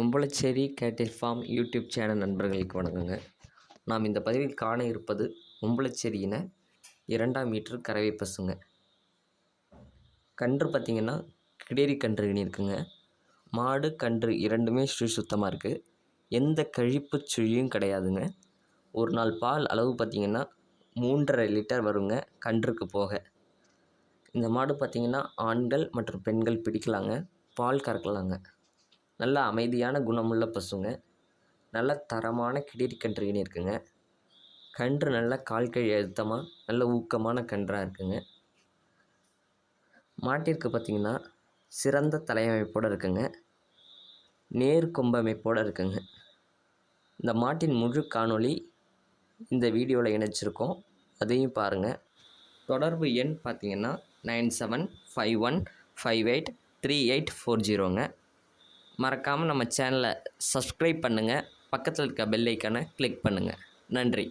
உம்பளச்சேரி கேட்டில் form YouTube channel நண்பர்களுக்கு வணக்கங்க. நாம் இந்த பதிவில் காண இருப்பது உம்பளச்சேரியின இரண்டாம் மீட்டர் கறவை பசுங்க. கன்று பார்த்திங்கன்னா கிடேரி கன்று இருக்குங்க. மாடு கன்று இரண்டுமே ஸ்ரீ சுத்தமாக இருக்குது எந்த கழிப்புச் சுழியும் கிடையாதுங்க. ஒரு நாள் பால் அளவு பார்த்திங்கன்னா மூன்றரை லிட்டர் வருங்க கன்றுக்கு போக. இந்த மாடு பார்த்திங்கன்னா ஆண்கள் மற்றும் பெண்கள் பிடிக்கலாங்க. பால் கறக்கலாங்க. நல்ல அமைதியான குணமுள்ள பசுங்க. நல்ல தரமான கிடீர் கன்றுகள் இருக்குங்க கன்று நல்ல கால் கழி அழுத்தமாக நல்ல ஊக்கமான கன்றாக இருக்குங்க. மாட்டிற்கு பார்த்திங்கன்னா சிறந்த தலையமைப்போடு இருக்குங்க. நேர் கொம்பமைப்போடு இருக்குங்க. இந்த மாட்டின் முழு காணொளி இந்த வீடியோவில் இணைச்சிருக்கோம். அதையும் பாருங்கள் தொடர்பு எண் பார்த்திங்கன்னா nine seven five one five eight three eight four ஜீரோங்க. மறக்காமல் நம்ம சேனலை சப்ஸ்கிரைப் பண்ணுங்கள் பக்கத்தில் இருக்க பெல் ஐக்கானை கிளிக் பண்ணுங்கள் நன்றி.